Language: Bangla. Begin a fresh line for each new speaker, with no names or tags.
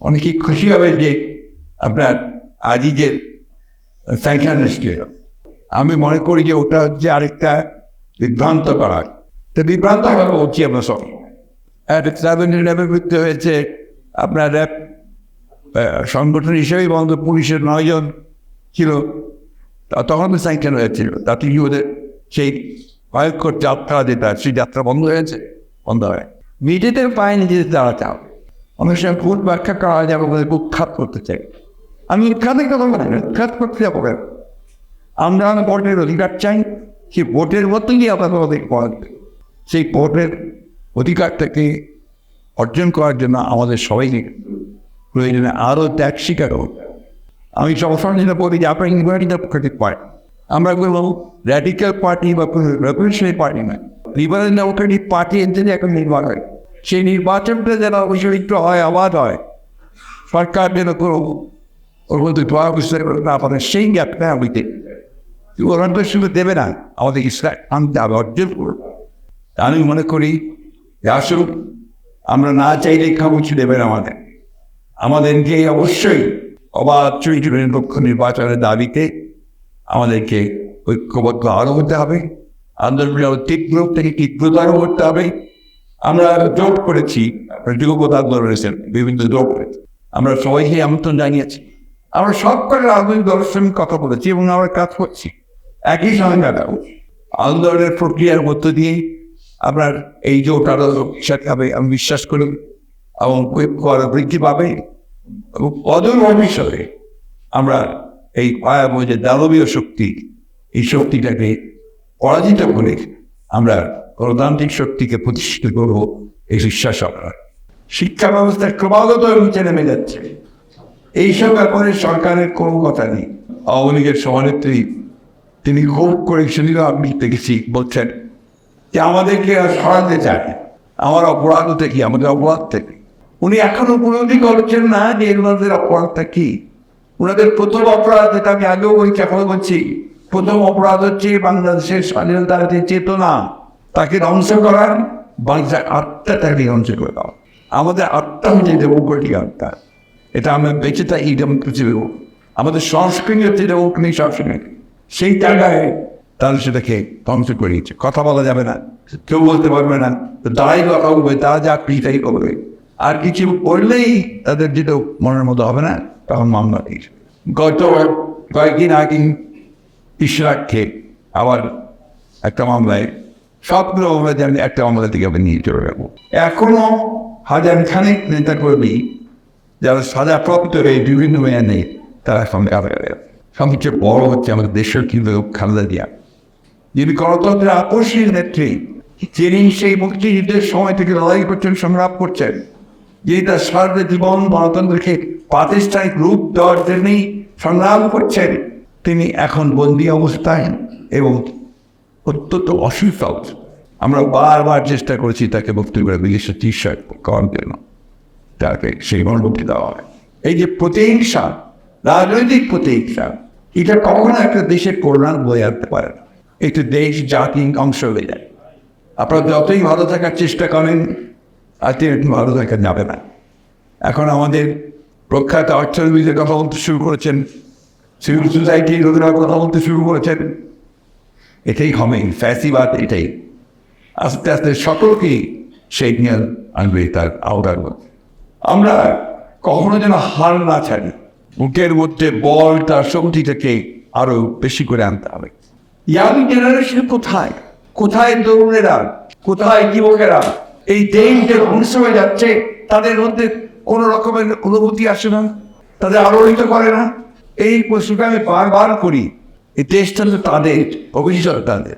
অনেকেই খুশি হবে যে আপনার যে স্যাংশন আমি মনে করি যে ওটা হচ্ছে আরেকটা বিভ্রান্ত করা। তো বিভ্রান্ত করা হচ্ছে আমরা সব। সেভেন ইলেভেন মৃত্যু হয়েছে আপনার সংগঠন হিসেবেই বন্ধ পুলিশের নয়জন ছিল। তখন স্যাংশন হয়েছিল তাতে কি ওদের সেই ভয়ঙ্কর যাত্রা যেটা, সেই যাত্রা বন্ধ হয়েছে। বন্ধ হয়। নিজেদের পায়ে নিজেদের দাঁড়াতে হবে অনেক সময় ভুল ব্যাখ্যা করা যাবে বলে উৎখাত করতে চাই। আমি উৎখাতের কথা বলি উৎখাত করতে যাব কেন? আমরা ভোটের অধিকার চাই, সেই ভোটের মধ্যেই আমরা আমাদের পথ সেই ভোটের অধিকারটাকে অর্জন করার জন্য আমাদের সবাইকে প্রয়োজনে আরও ত্যাগ স্বীকার আমি সবসময় যেটা বলি যে আপনার ইনভার্টি ডেমোক্রেটিক পার্টি আমরা কোনো র্যাডিক্যাল পার্টি বা কোনো রেভলিউশনারি পার্টি নয়। লিবারেল ডেমোক্রেটিক পার্টি জন্য একটা নির্বাচন হয়। সেই নির্বাচনটা যেন একটু হয়, আবাদ হয়, সরকার যেন কোনো ওর মধ্যে দোয়া না পারে, সেই গ্যাপটা আমি দেখি ওরা তো শুধু দেবে না, আমাদের ইসলাম আনতে হবে অর্জন করব। আমি মনে করি যে আসুন আমরা না চাইলে খাবুচি দেবেন আমাদের। আমাদেরকে অবশ্যই অবাধ চরিত্র লক্ষ্য নির্বাচনের দাবিতে আমাদেরকে ঐক্যবদ্ধ আরও হতে হবে। আন্দোলন তীব্র থেকে তীব্রতর করতে হবে। আমরা জোট করেছি আন্দোলন রয়েছেন বিভিন্ন জোট করেছি। আমরা সবাইকে আমন্ত্রণ জানিয়েছি। আমরা সব করে রাজনৈতিক দলের সঙ্গে কথা বলেছি এবং আমরা কাজ করছি। একই সঙ্গে আন্দোলনের প্রক্রিয়ার মধ্য দিয়ে আপনার এই জোট আরও হবে আমি বিশ্বাস করি এবং আরও বৃদ্ধি পাবে এবং অদূর ভবিষ্যতে আমরা এই ভয়াবহ যে দানবীয় শক্তি, এই শক্তিটাকে পরাজিত করে আমরা গণতান্ত্রিক শক্তিকে প্রতিষ্ঠিত করব, এই বিশ্বাস আপনার। শিক্ষা ব্যবস্থা ক্রমাগত নিচে নেমে যাচ্ছে। এইসব ব্যাপারে সরকারের কোনো কথা নেই। আওয়ামী লীগের সভানেত্রী, তিনি খুব করে সেদিনও আমি দেখেছি, বলছেন যে আমাদেরকে সরাতে চায় আমার অপরাধ থেকে আমাদের অপরাধ থেকে। উনি এখনও উপলব্ধি করছেন না যে এগুলোদের অপরাধটা কি। ওনাদের প্রথম অপরাধ, যেটা আমি আগেও বলছি, এখনও বলছি, প্রথম অপরাধ হচ্ছে বাংলাদেশের স্বাধীনতার যে চেতনা। তাকে ধ্বংস করা বাংলাদেশের আত্মাটাকে ধ্বংস করে দাও। আমাদের আত্মা হচ্ছে ডেমোক্রেটিক আত্মা। এটা আমরা বেঁচে থাকি ডেমোক্রেসি আমাদের সংস্কৃতি হচ্ছে ডেমোক্রেটিক সংস্কৃতি। সেই জায়গায় তাহলে সেটাকে ধ্বংস করে দিচ্ছে কথা বলা যাবে না, কেউ বলতে পারবে না। তো তারাই কথা বলবে তারা যা পিঠাই করবে। আর কিছু করলেই তাদের যেটা মনের মতো হবে না, তখন মামলা দিয়েছে। গত কয়েকদিন আগে ইশরাককে আবার একটা মামলায় সবগুলো মামলা আমি একটা মামলা থেকে আমি নিয়ে চলে যাব এখনও হাজার খানেক নেতা কর্মী যারা সাজা প্রাপ্ত হয়ে বিভিন্ন মেয়াদে তারা আবার সবচেয়ে বড় হচ্ছে আমাদের দেশের কিন্তু খালেদা দিয়া যিনি গণতন্ত্রের আকর্ষণীয় নেত্রী, যিনি সেই মুক্তিযুদ্ধের সময় থেকে লড়াই করছেন, সংগ্রাম করছেন, যিনি তার সারা জীবন গণতন্ত্রকে প্রাতিষ্ঠানিক রূপ দেওয়ার জন্যই সংগ্রাম করছেন, তিনি এখন বন্দি অবস্থায় এবং অত্যন্ত অসুস্থ আমরা বারবার চেষ্টা করেছি তাকে মুক্তি করে বিদেশে চিকিৎসা করার জন্য তাকে সেই অনুমতি দেওয়া হয়। এই যে প্রতিহিংসা রাজনৈতিক প্রতিহিংসা এটা কখনো একটা দেশের কল্যাণ বয়ে আনতে পারে না। একটি দেশ জাতি অংশ হয়ে যায়। আপনারা যতই ভালো থাকার চেষ্টা করেন একটু ভালো থাকা যাবে না। এখন আমাদের প্রখ্যাত অর্থনীতির কথা বলতে শুরু করেছেন সিভিল সোসাইটির কথা বলতে শুরু করেছেন। এটাই হবে ফ্যাসিবাদ এটাই। আস্তে আস্তে সকলকেই সেই নিয়ে আনবে তার আওতার আমরা কখনো যেন হার না ছাড়ি। বুকের মধ্যে বল, তার শক্তিটাকে আরও বেশি করে আনতে হবে। ইয়াং জেনারেশন কোথায়? কোথায় তরুণেরা? কোথায় যুবকেরা? এই দেশ হয়ে যাচ্ছে, তাদের মধ্যে কোনো রকমের অনুভূতি আসে না? তাদের আলোড়িত করে না? এই প্রশ্নটা আমি বারবার করি। এই দেশটা তো তাদের ভবিষ্যৎ তাদের।